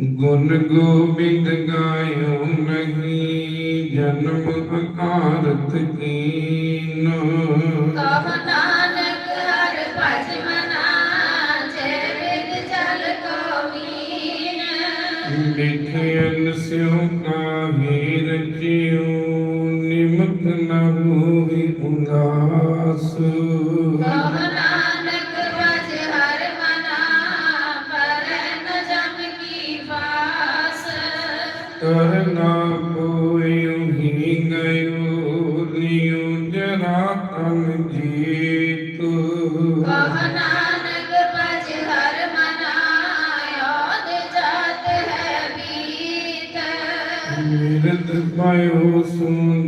ਗੁਣ ਗੋਬਿੰਦ ਗਾਇਓ ਨਹੀਂ ਜਨਮ ਅਕਾਰਤ ਕੀਨੋ। ਕਹ ਨਾਨਕ ਹਰ ਭਜ ਮਨਾ ਜੇ ਬਿਨ ਜਲ ਕੋ ਮੀਨ। ਲਿਖਿਐਨ ਸਿਉ ਕਾਹੀ ਰਚਿਓ ਨਿਮਕ ਨਾ ਹੋਈ ਉਦਾਸ। ਕਹ ਬੁਲੀ ਉਜਰਾ ਤਨ ਜੀਤ ਕਹ ਨਾਨਕ ਭਜ ਹਰ ਮਨਾਇਓ ਜਾਤ ਹੈ ਬੀਤ ਨਿਰਤ ਪਾਇਓ ਸੁਨ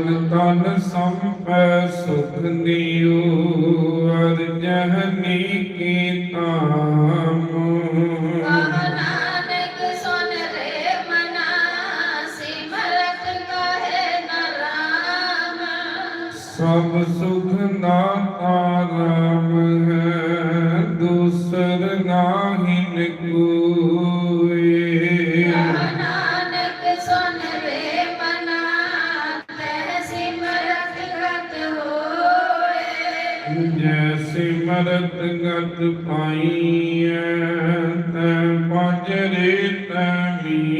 ਮਨ ਤਨ ਸੰਪੈ ਸੁਖ ਨਿਉ ਅਰਜਹ ਨੀ ਕੀ ਤਾਂ ਜੈਸੇ ਮਰਤ ਗਤ ਪਾਈਐ ਤੈ ਬਾਜਰੇ ਤੈ ਮੀ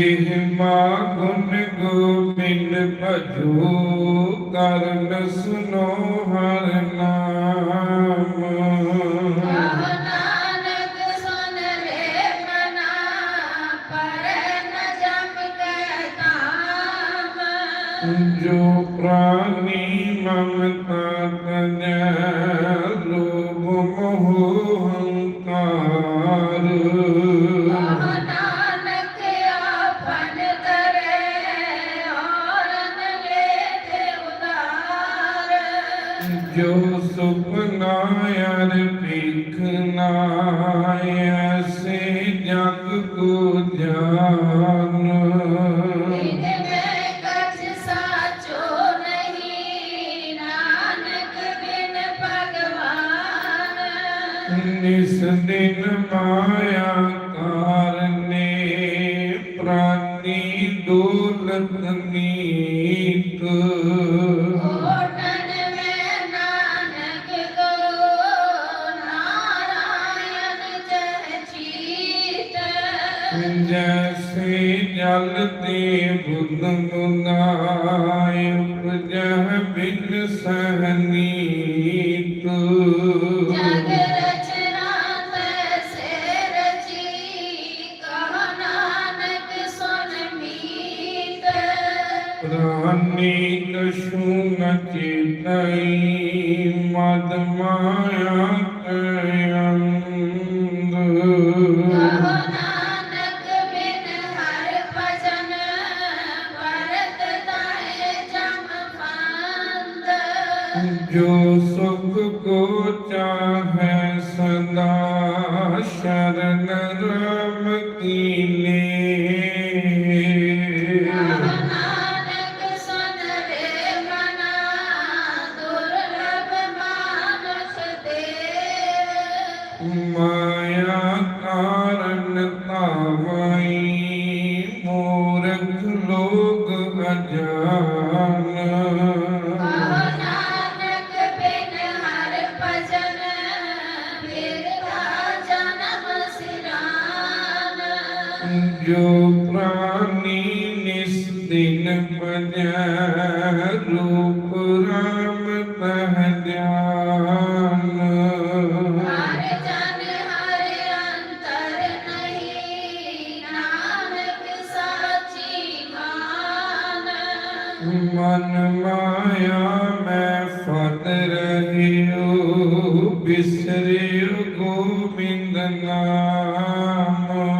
ਜਿਹ ਮਾ ਗੁਣ ਗੋਬਿੰਦ ਭਜੋ ਕਰਨ ਸੁਨੋ ਰੰਗ ਤੇ ਬੁੰਦ ਬੁੰਦਾਇ ਉਪਜਹ ਬਿਨ ਸੈ जो प्राणी निस्दिन बजा रूप राम तह ज्ञान मन माया मैं फत रहियो बिसरियो गोविंद नाम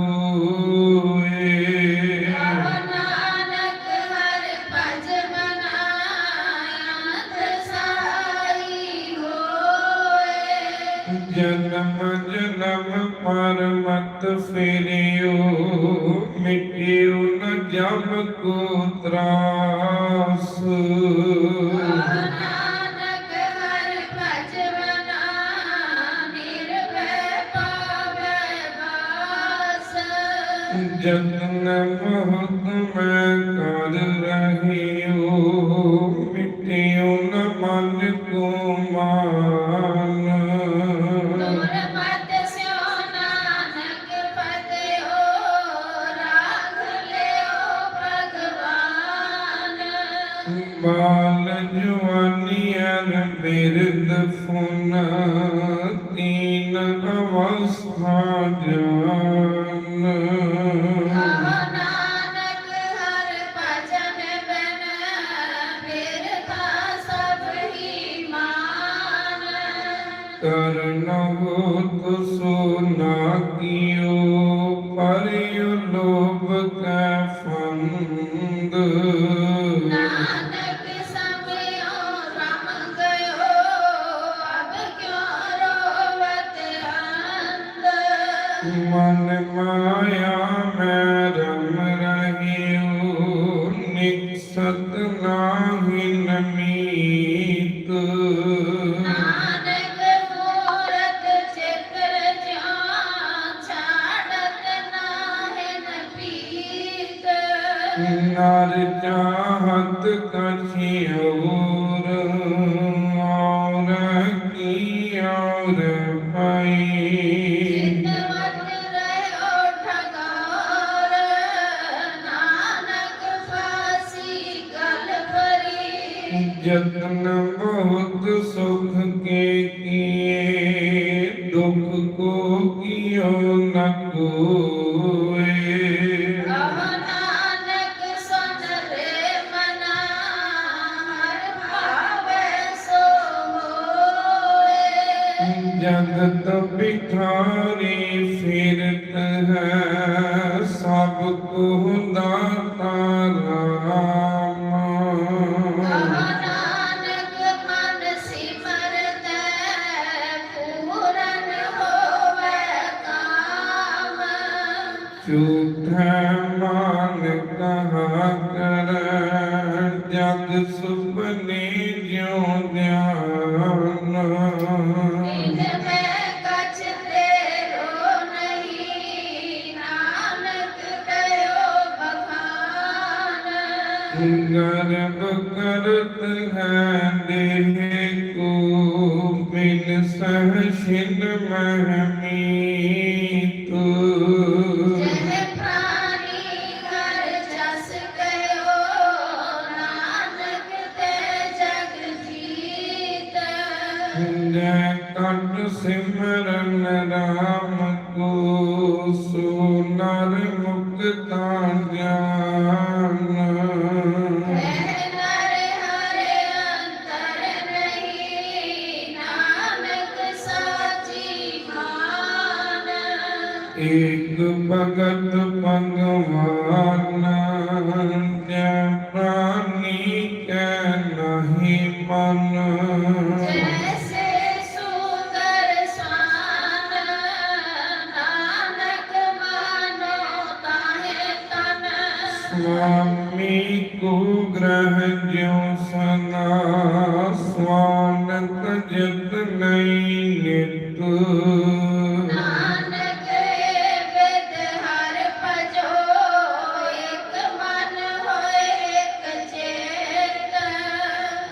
ਗੁਤ ਸੋ ਨਾ ਕੀਓ ਪਰੇ ਨਰ ਚਾਹਤ ਕਰਛੀ ਹੋਰ। ਜਗਤ ਬਿਖਾਰੀ ਫਿਰਤ ਹੈ ਸਭ ਕੋ ਦਾਤਾ ਰਾ ਗਰਬ ਕਰਤ ਹੈ ਦੇਹ ਕੋ ਬਿਨ ਸਹਿ ਛਿਨ ਮਹਿਮੀ। ਏਕ ਭਗਤ ਭਗਵਾਨ ਪ੍ਰਾਨੀ ਕੈ ਨਹੀਂ ਮਨ।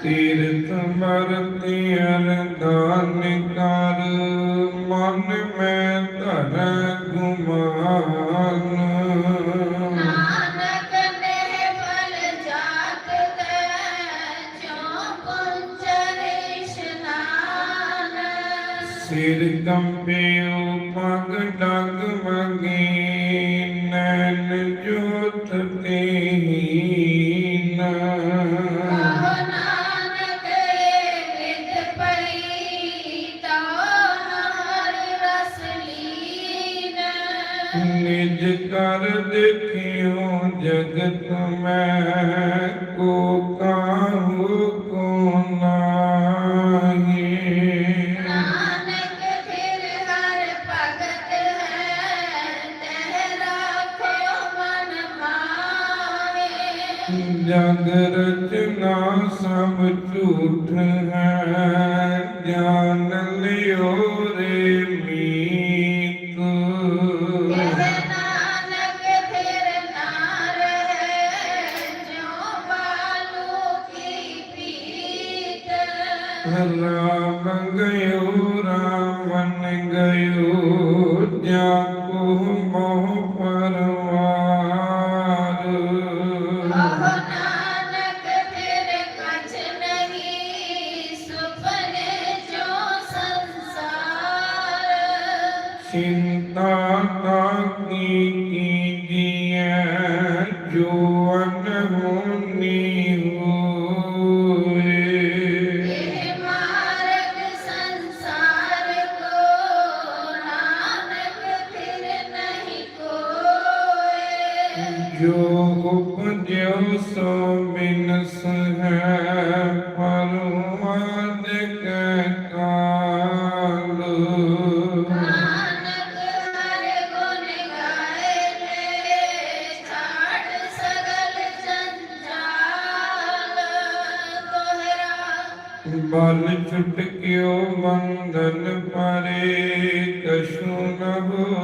ਤੀਰਥ ਮਰਤੀ ਅਰਦਾਨ ਕਰ ਮਨ ਮੈਂ ਧਰੈ ਨਿਜ ਕਰ ਦੇਖਿਓ ਜਗਤ ਮੈਂ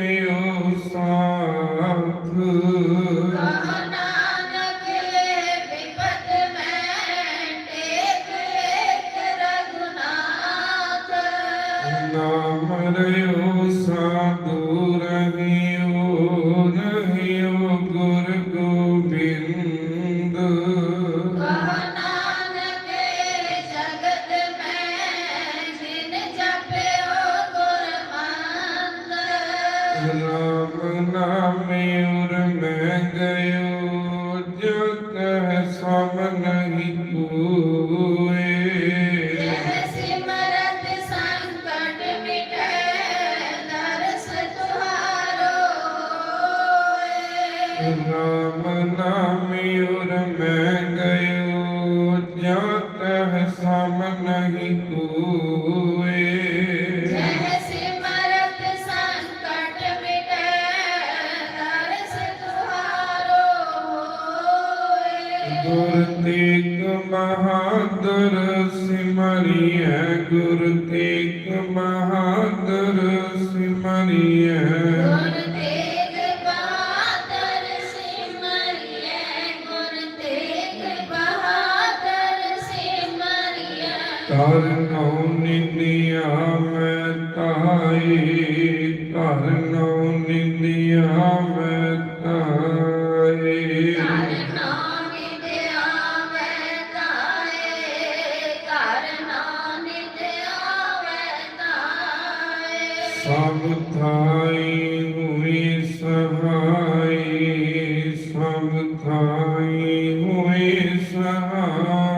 Deus, Senhor. يُشْرِكُونَ ਸਿਮਰਿਐ। ਗੁਣ ਤੇਗ ਬਹਾਦਰ ਸਿਮਰਿਐ ਗੁਣ ਤੇਗ ਬਹਾਦਰ ਸਿਮਰਿਐ। ਤਾਰਨ Amen.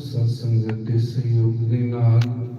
ਸਾਧ ਸੰਗਤ ਦੇ ਸਹਿਯੋਗ ਦੇ ਨਾਲ